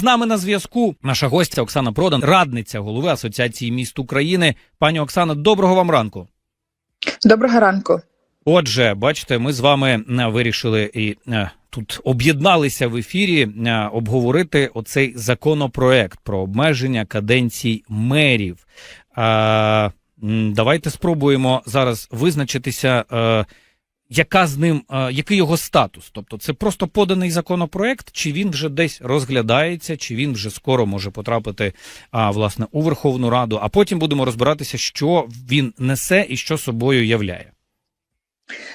З нами на зв'язку наша гостя Оксана Продан, радниця голови Асоціації міст України. Пані Оксана, доброго вам ранку. Доброго ранку. Отже, бачите, ми з вами е, вирішили і е, тут об'єдналися в ефірі е, обговорити оцей законопроект про обмеження каденцій мерів. Давайте спробуємо зараз визначитися. Яка з ним, е, який його статус? Тобто, це просто поданий законопроект, чи він вже десь розглядається, чи він вже скоро може потрапити власне у Верховну Раду, а потім будемо розбиратися, що він несе і що собою являє.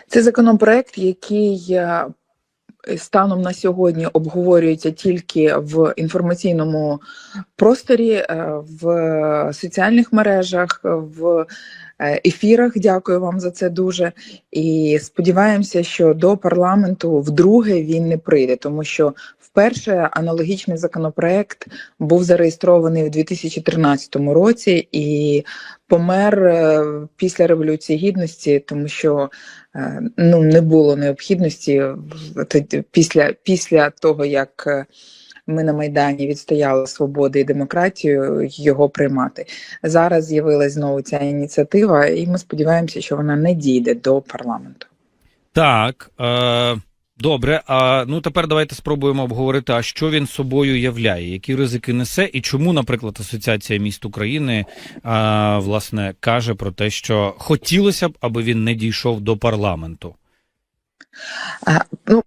Це законопроект, який е, станом на сьогодні обговорюється тільки в інформаційному просторі, е, в соціальних мережах, в ефірах. Дякую вам за це дуже. І сподіваємося, що до парламенту вдруге він не прийде, тому що вперше аналогічний законопроект був зареєстрований у 2013 році і помер е, після революції гідності, тому що е, ну не було необхідності після, після того, як е, ми на Майдані відстояли свободу і демократію, його приймати. Зараз з'явилась знову ця ініціатива, і ми сподіваємося, що вона не дійде до парламенту. Так, е, добре. А ну тепер давайте спробуємо обговорити, а що він собою являє, які ризики несе, і чому, наприклад, Асоціація міст України е, власне каже про те, що хотілося б, аби він не дійшов до парламенту. А, ну,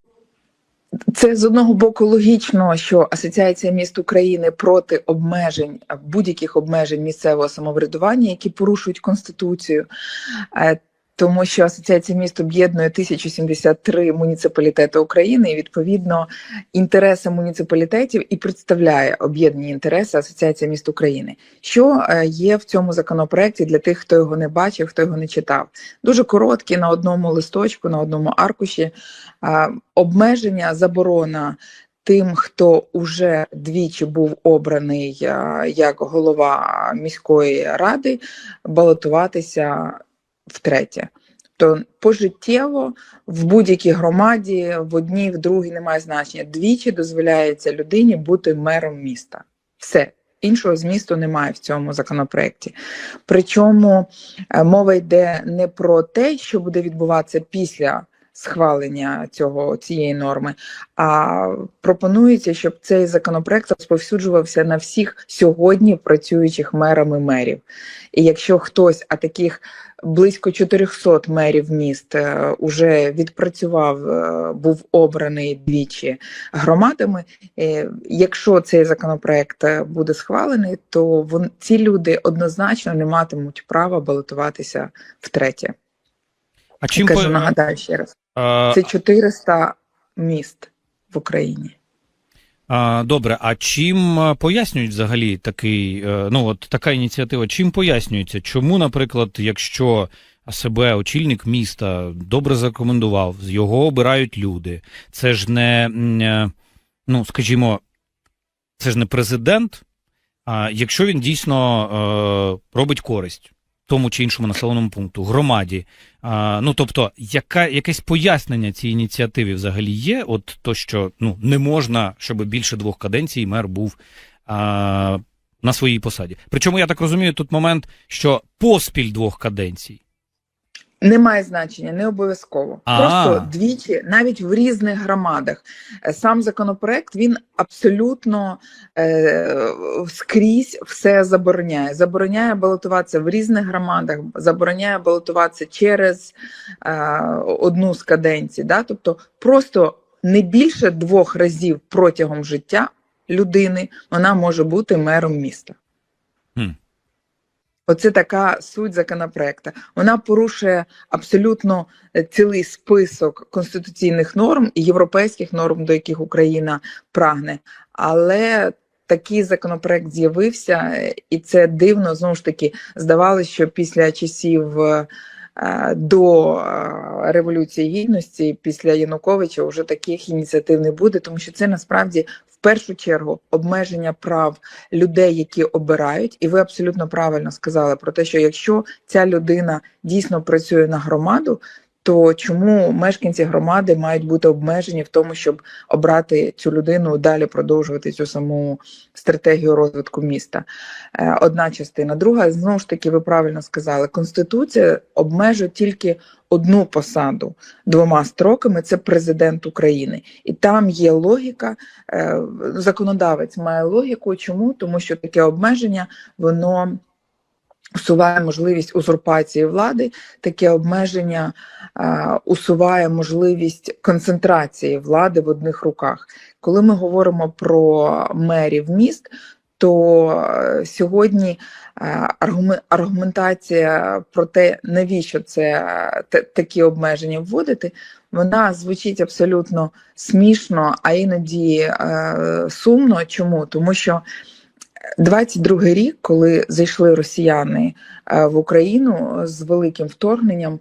це з одного боку логічно, що Асоціація міст України проти обмежень будь-яких обмежень місцевого самоврядування, які порушують конституцію. Е, Тому що Асоціація міст об'єднує 1073 муніципалітети України, і відповідно інтереси муніципалітетів і представляє об'єднані інтереси Асоціація міст України. Що е, є в цьому законопроекті для тих, хто його не бачив, хто його не читав? Дуже короткі на одному листочку, на одному аркуші обмеження, заборона тим, хто уже двічі був обраний як голова міської ради, балотуватися втретє. То пожиттєво в будь-якій громаді, в одній, в другій немає значення. Двічі дозволяється людині бути мером міста. Все. Іншого змісту немає в цьому законопроекті. Причому е, мова йде не про те, що буде відбуватися після схвалення цього цієї норми, а пропонується, щоб цей законопроект розповсюджувався на всіх сьогодні працюючих мерами мерів. І якщо хтось, а таких близько 400 мерів міст е, уже відпрацював, е, був обраний двічі громадами. е, Якщо цей законопроект буде схвалений, то вон, ці люди однозначно не матимуть права балотуватися втретє. А чим Кажу, по- нагадаю ще раз. Це 400 міст в Україні. А, добре, а чим пояснюють взагалі такий, е, ну от така ініціатива? Чим пояснюється? Чому, наприклад, якщо себе очільник міста добре зарекомендував, його обирають люди, це ж не, е, ну скажімо, це ж не президент, а якщо він дійсно е, робить користь тому чи іншому населеному пункту, громаді. А, ну тобто, яка якесь пояснення цій ініціативі взагалі є? От то, що ну не можна, щоб більше двох каденцій мер був а, на своїй посаді. Причому я так розумію, тут момент, що поспіль двох каденцій. Немає значення, не обов'язково. Просто двічі, навіть в різних громадах. Е, Сам законопроект він абсолютно е, скрізь все забороняє. Забороняє балотуватися в різних громадах, забороняє балотуватися через е, одну з каденцій. Да? Тобто, просто не більше двох разів протягом життя людини вона може бути мером міста. Хм. Оце така суть законопроекту. Вона порушує абсолютно е, цілий список конституційних норм і європейських норм, до яких Україна прагне. Але такий законопроект з'явився, е, і це дивно. Знову ж таки, здавалося, що після часів е, до Революції Гідності, після Януковича, вже таких ініціатив не буде, тому що це насправді першу чергу обмеження прав людей, які обирають, і ви абсолютно правильно сказали про те, що якщо ця людина дійсно працює на громаду, то чому мешканці громади мають бути обмежені в тому, щоб обрати цю людину далі продовжувати цю саму стратегію розвитку міста? Е, Одна частина. Друга, знову ж таки, ви правильно сказали, конституція обмежує тільки одну посаду двома строками це президент України, і там є логіка. е, Законодавець має логіку. Чому? Тому що таке обмеження воно усуває можливість узурпації влади, таке обмеження е, усуває можливість концентрації влади в одних руках. Коли ми говоримо про мерів міст, то е, сьогодні е, аргументація про те, навіщо це такі обмеження вводити, вона звучить абсолютно смішно, а іноді е, сумно. Чому? Тому що 22 рік, коли зайшли росіяни е, в Україну з великим вторгненням,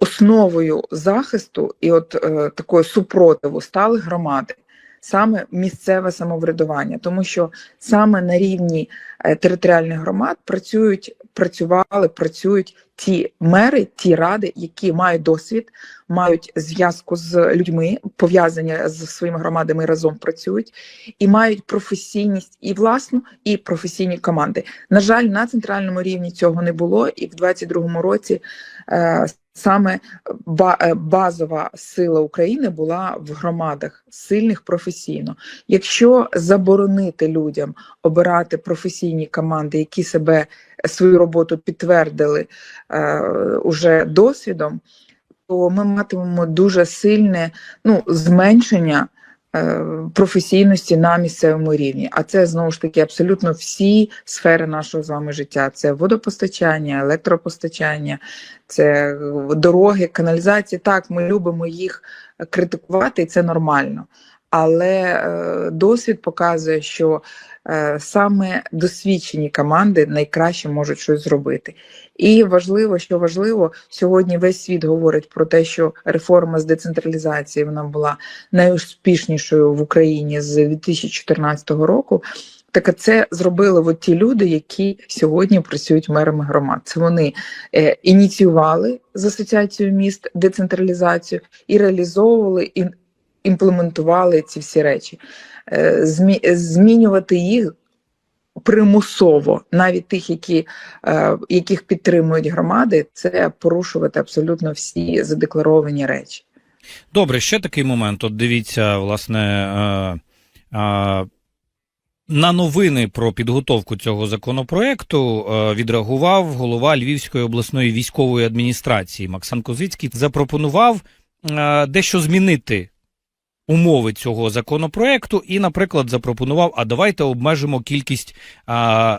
основою захисту і от е, такої супротиву стали громади. Саме місцеве самоврядування, тому що саме на рівні е, територіальних громад працюють, працювали, працюють ті мери, ті ради, які мають досвід, мають зв'язку з людьми, пов'язані з своїми громадами разом працюють, і мають професійність і власну, і професійні команди. На жаль, на центральному рівні цього не було, і в 22-му році е, саме е, базова сила України була в громадах сильних професійно. Якщо заборонити людям обирати професійні команди, які себе свою роботу підтвердили уже досвідом, то ми матимемо дуже сильне ну, зменшення е, професійності на місцевому рівні. А це знову ж таки абсолютно всі сфери нашого з вами життя: це водопостачання, електропостачання, це е, дороги, каналізації. Так, ми любимо їх критикувати, і це нормально. Але е, досвід показує, що е, саме досвідчені команди найкраще можуть щось зробити. І важливо, що важливо, сьогодні весь світ говорить про те, що реформа з децентралізації вона була найуспішнішою в Україні з 2014 року. Так це зробили от ті люди, які сьогодні працюють мерами громад. Це вони е, ініціювали з асоціацією міст децентралізацію і реалізовували і імплементували ці всі речі. Е, змінювати їх примусово, навіть тих, які, е, яких підтримують громади, це порушувати абсолютно всі задекларовані речі. Добре, ще такий момент. От дивіться, власне, е, на новини про підготовку цього законопроекту відреагував голова Львівської обласної військової адміністрації Максан Козицький. Запропонував дещо змінити умови цього законопроекту і, наприклад, запропонував: а давайте обмежимо кількість е,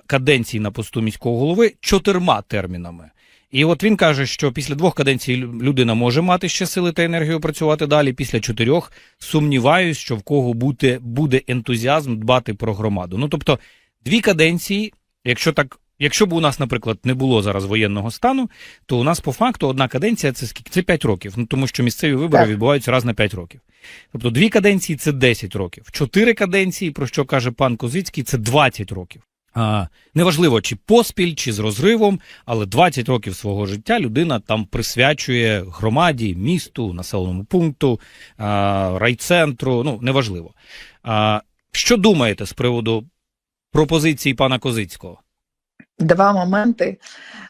каденцій на посту міського голови чотирма термінами. І от він каже, що після двох каденцій людина може мати ще сили та енергію працювати далі. Після чотирьох сумніваюсь, що в кого буде, буде ентузіазм дбати про громаду. Ну тобто, дві каденції, якщо так. Якщо б у нас, наприклад, не було зараз воєнного стану, то у нас по факту одна каденція це скільки? Це 5 років. Ну тому що місцеві вибори Так. відбуваються раз на 5 років. Тобто дві каденції це 10 років. Чотири каденції, про що каже пан Козицький, це 20 років. А, неважливо, чи поспіль, чи з розривом, але 20 років свого життя людина там присвячує громаді, місту, населеному пункту, а, райцентру. Ну, неважливо. А, що думаєте з приводу пропозиції пана Козицького? Два моменти.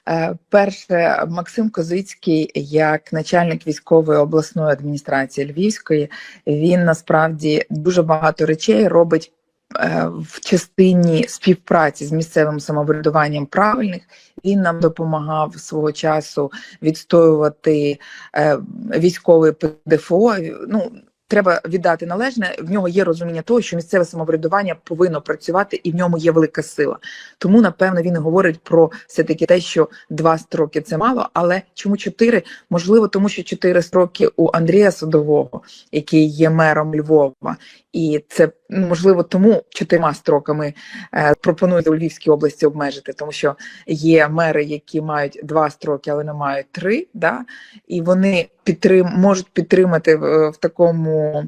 Е, Перше, Максим Козицький, як начальник військової обласної адміністрації Львівської, він насправді дуже багато речей робить е, в частині співпраці з місцевим самоврядуванням правильних. Він нам допомагав свого часу відстоювати е, військовий ПДФО. Ну треба віддати належне. В нього є розуміння того, що місцеве самоврядування повинно працювати, і в ньому є велика сила. Тому напевно він говорить про все таки те, що два строки це мало. Але чому чотири? Можливо, тому що чотири строки у Андрія Садового, який є мером Львова, і це ну, можливо тому чотирма строками е, пропонується у Львівській області обмежити, тому що є мери, які мають два строки, але не мають три. Да? І вони підтрим можуть підтримати в, в такому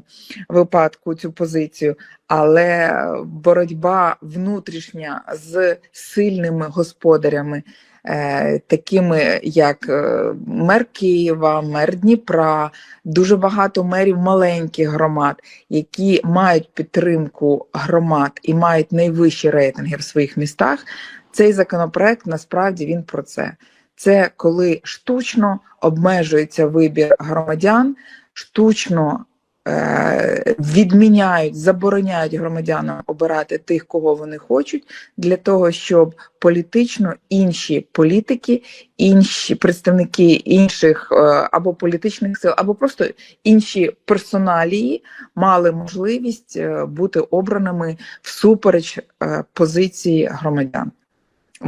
випадку цю позицію. Але боротьба внутрішня з сильними господарями е, такими як е, мер Києва, мер Дніпра, дуже багато мерів маленьких громад, які мають підтримку громад і мають найвищі рейтинги в своїх містах. Цей законопроект насправді він про це. Це коли штучно обмежується вибір громадян, штучно е, відміняють, забороняють громадянам обирати тих, кого вони хочуть, для того, щоб політично інші політики, інші представники інших е, або політичних сил, або просто інші персоналії мали можливість е, бути обраними всупереч е, позиції громадян.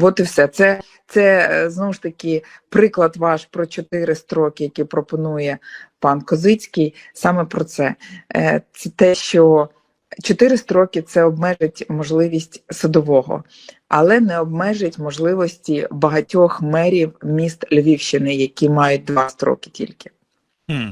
От і все. Це, це е, знову ж таки приклад ваш про чотири строки, які пропонує пан Козицький. Саме про це. Е, Це те, що чотири строки це обмежить можливість садового, але не обмежить можливості багатьох мерів міст Львівщини, які мають два строки тільки. Хм.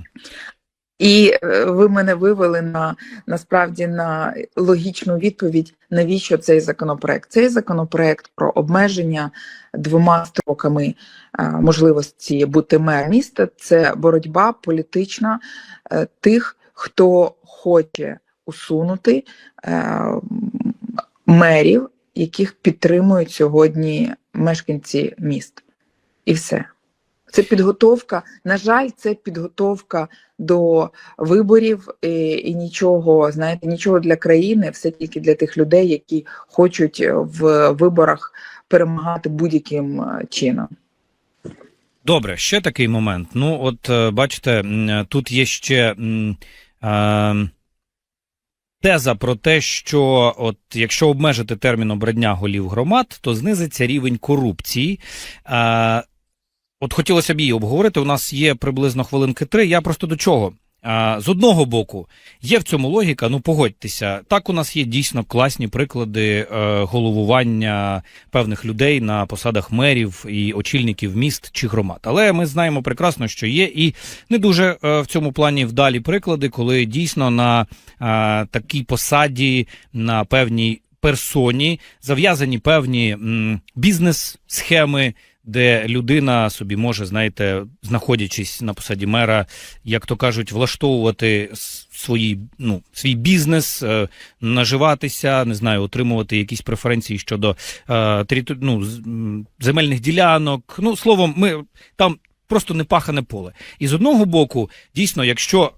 І е, ви мене вивели на насправді на логічну відповідь, навіщо цей законопроект. Цей законопроект про обмеження двома строками е, можливості бути мер міста. Це боротьба політична е, тих, хто хоче усунути мерів, яких підтримують сьогодні мешканці міст. І все. Це підготовка. На жаль, це підготовка до виборів і, і нічого, знаєте, нічого для країни, все тільки для тих людей, які хочуть в виборах перемагати будь-яким е, чином. Добре, ще такий момент. Ну, от е, бачите, тут є ще е, теза про те, що от якщо обмежити термін обрання голів громад, то знизиться рівень корупції. Е, от хотілося б її обговорити. У нас є приблизно хвилинки три. Я просто до чого? З одного боку, є в цьому логіка, ну погодьтеся, так у нас є дійсно класні приклади е, головування певних людей на посадах мерів і очільників міст чи громад. Але ми знаємо прекрасно, що є і не дуже е, в цьому плані вдалі приклади, коли дійсно на е, такій посаді, на певній персоні зав'язані певні бізнес-схеми. Де людина собі може, знаєте, знаходячись на посаді мера, як то кажуть, влаштовувати свої, ну, свій бізнес, е, наживатися, не знаю, отримувати якісь преференції щодо е, ну, земельних ділянок. Ну, словом, ми там просто не пахане поле. І з одного боку, дійсно, якщо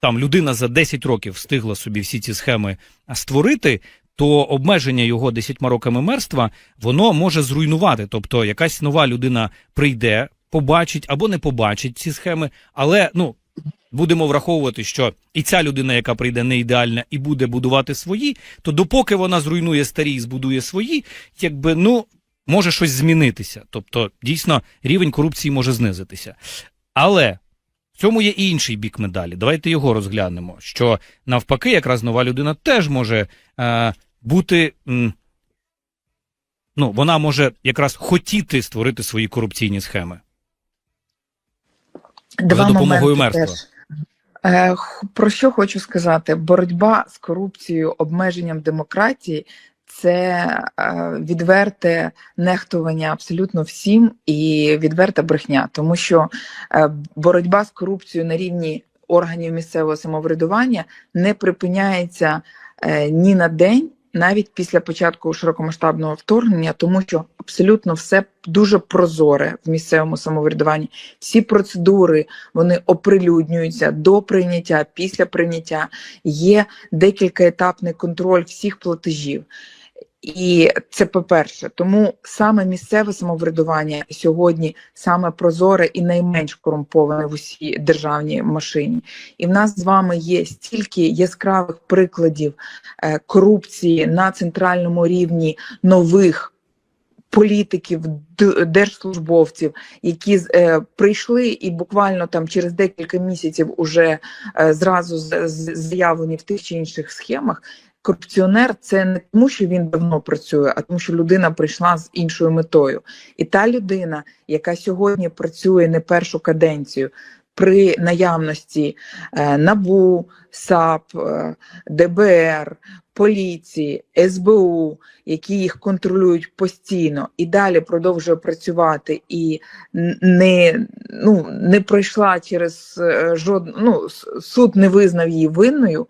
там людина за 10 років встигла собі всі ці схеми створити, то обмеження його 10 роками мерства воно може зруйнувати. Тобто, якась нова людина прийде, побачить або не побачить ці схеми, але ну. Будемо враховувати, що і ця людина, яка прийде не ідеальна і буде будувати свої, то допоки вона зруйнує старі і збудує свої, якби ну може щось змінитися. Тобто, дійсно, рівень корупції може знизитися. Але в цьому є і інший бік медалі. Давайте його розглянемо. Що навпаки, якраз нова людина теж може е, бути. Ну, вона може якраз хотіти створити свої корупційні схеми. Два допомогою моменти мерства. теж. Е, Про що хочу сказати? Боротьба з корупцією, обмеженням демократії це е, відверте нехтування абсолютно всім і відверта брехня, тому що е, боротьба з корупцією на рівні органів місцевого самоврядування не припиняється ні на день. Навіть після початку широкомасштабного вторгнення, тому що абсолютно все дуже прозоре в місцевому самоврядуванні. Всі процедури вони оприлюднюються до прийняття, після прийняття. Є декількаетапний контроль всіх платежів. І це по-перше, тому саме місцеве самоврядування сьогодні саме прозоре і найменш корумповане в усій державній машині. І в нас з вами є стільки яскравих прикладів е, корупції на центральному рівні нових політиків, держслужбовців, які е, прийшли і буквально там через декілька місяців уже е, зразу заявлені в тих чи інших схемах. Корупціонер це не тому, що він давно працює, а тому, що людина прийшла з іншою метою. І та людина, яка сьогодні працює не першу каденцію, при наявності е, НАБУ, САП, е, ДБР, поліції, СБУ, які їх контролюють постійно, і далі продовжує працювати і не, ну, не пройшла через е, жодну, ну, суд не визнав її винною,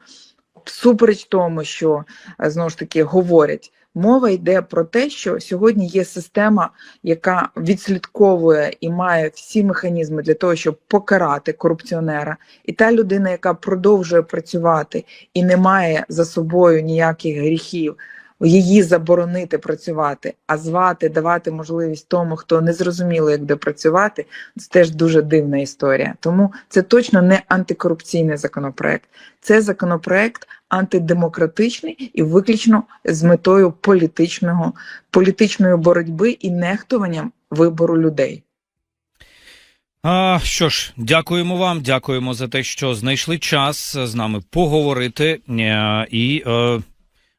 всупереч тому, що е, знову ж таки говорять. Мова йде про те, що сьогодні є система, яка відслідковує і має всі механізми для того, щоб покарати корупціонера, і та людина, яка продовжує працювати і не має за собою ніяких гріхів, її заборонити працювати, а звати, давати можливість тому, хто не зрозуміло, як де працювати, це теж дуже дивна історія. Тому це точно не антикорупційний законопроект. Це законопроект антидемократичний і виключно з метою політичного, політичної боротьби і нехтуванням вибору людей. А, що ж, дякуємо вам, дякуємо за те, що знайшли час з нами поговорити е, і е,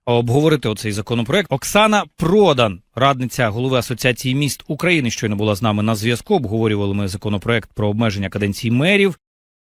обговорити оцей законопроект. Оксана Продан, радниця голови Асоціації міст України, щойно була з нами на зв'язку. Обговорювали ми законопроект про обмеження каденції мерів.